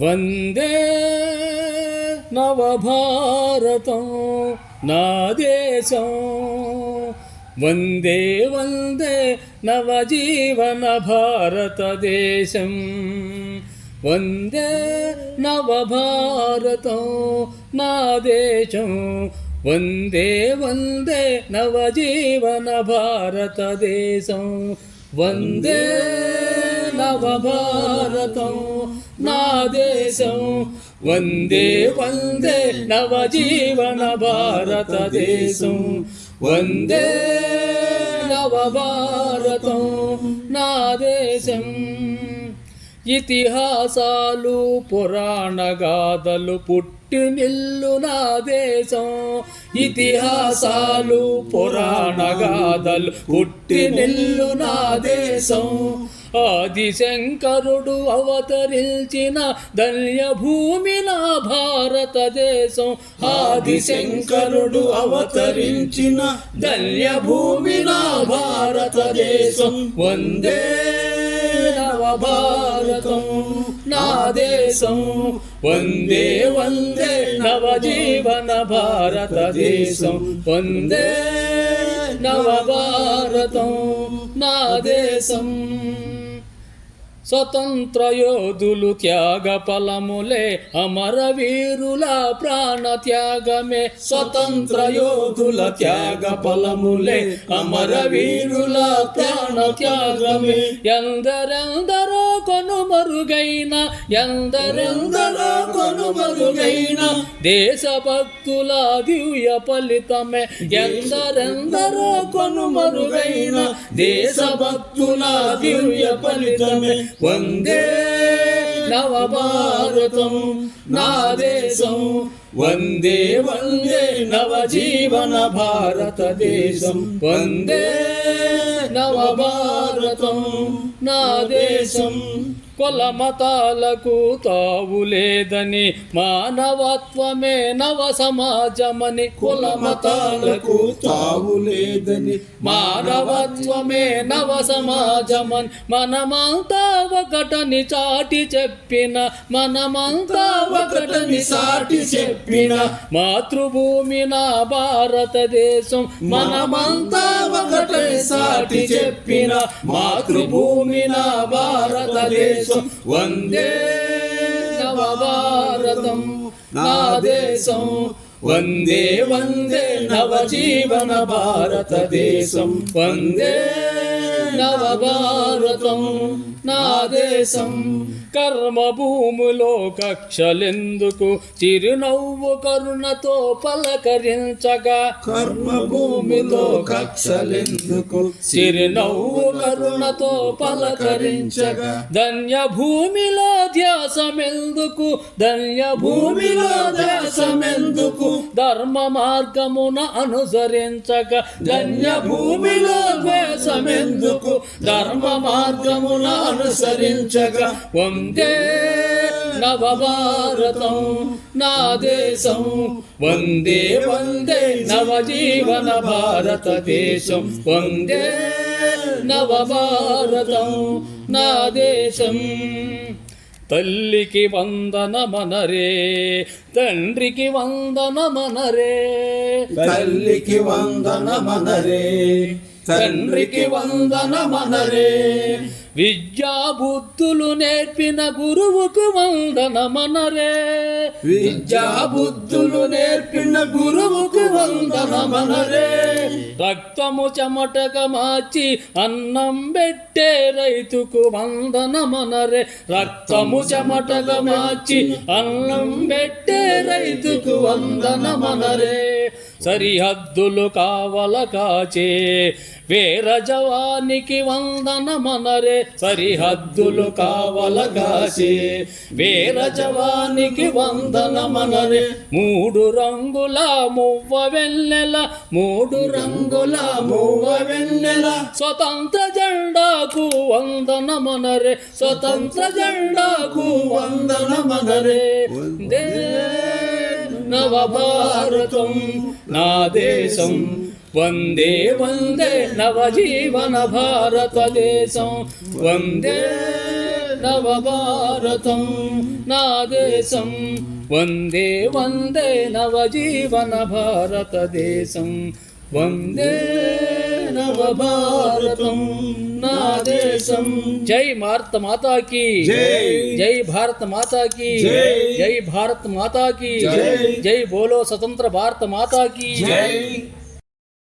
వందే నవభారతం నా దేశం. వందే వందే నవజీవన భారతదేశం వందే నవభారతం నా దేశం. వందే వందే నవజీవన భారతదేశం వందే నవభారతం నా దేశం వందే వందే నవజీవన భారతదేశం వందే నవభారతం నా దేశం ఇతిహాసాలు పురాణ గాథలు పుట్టినిల్లు నా దేశం ఇతిహాసాలు పురాణ గాథలు పుట్టినిల్లు నా దేశం ఆదిశంకరుడు అవతరించిన ధన్య భూమి నా భారతదేశం. ఆదిశంకరుడు అవతరించిన ధన్య భూమి నా భారతదేశం. వందే నవభారతం నా దేశం. వందే వందే నవజీవన భారతదేశం. వందే నవభారతం నా దేశం. స్వతంత్రయోధులు త్యాగ ఫలములే అమరవీరుల ప్రాణ త్యాగమే స్వతంత్రయోధుల త్యాగ ఫలములే అమరవీరుల ప్రాణ త్యాగమే ఎందరెందరో కొనుమరుగైన ఎందరెందరో కొనుమరుగైన దేశభక్తుల దివ్య ఫలితమే. ఎందరెందరో కొనుమరుగైన దేశభక్తుల దివ్య ఫలితమే. వందే నవభారతం నా దేశం. వందే వందే నవజీవన భారతదేశం. వందే నవభారతం నా దేశం కుల మతాలకు తావు లేదని మానవత్వమే నవ సమాజమని కుల మతాలకు తావు లేదని మానవత్వమే నవ సమాజమని మనమంతా ఒకటని చాటి చెప్పిన మనమంతా ఒకటని సాటి చెప్పిన మాతృభూమి నా భారతదేశం మనమంతా ఒకటని సాటి చెప్పిన మాతృభూమి నా భారతదేశం. వందే నవభారతం నా దేశం వందే వందే నవజీవన భారతదేశం వందే నవభారతం నా దేశం. కర్మభూములో కక్షలెందుకు చిరునవ్వు కరుణతో పలకరించగా. కర్మభూమిలో కక్షలెందుకు చిరునవ్వు కరుణతో పలకరించగా. ధన్య భూమిలో ధ్యాసమెందుకు ధన్య భూమిలో ధ్యాసమెందుకు ధర్మ మార్గమున అనుసరించక ధన్య భూమిలో ద్వేషమెందుకు? ధర్మ మార్గమున అనుసరించక వందే నవభారతం నా దేశం. వందే వందే నవజీవన భారతదేశం వందే నవభారతం నా దేశం. తల్లికి వందన మనరే తండ్రికి వందన మనరే తల్లికి వందన మనరే తండ్రికి వందన మనరే బుద్ధులు నేర్పిన గురువుకు వందనమనరే. విద్యా బుద్ధులు నేర్పిన గురువుకు వందనమనరే. రక్తము చెమటగా మార్చి అన్నం పెట్టే రైతుకు వందనమనరే. రక్తము చెమటగా మార్చి అన్నం పెట్టే రైతుకు వందనమనరే. సరిహద్దులు కావల కాచే వేర జవానికి వందనమనరే. సరిహద్దులు కావల కాచే వేర జవానికి వందనమనరే. మూడు రంగుల మువ్వ వెన్నెల మూడు రంగుల మువ్వ వెన్నెల. స్వతంత్ర జెండాకు వందనమనరే. స్వతంత్ర జెండాకు వందనమనరే. దే నవభారతం నా దేశం. వందే వందే నవజీవన భారతదేశం వందే నవభారతం నా దేశం వందే వందే నవజీవన భారతదేశం వందే నవభారతం నా దేశం జై భారత మాతాకి జై. జై భారత మాతాకి జై. జై భారత మాతాకి జై. జై బోలో స్వతంత్ర భారత మాతాకి జై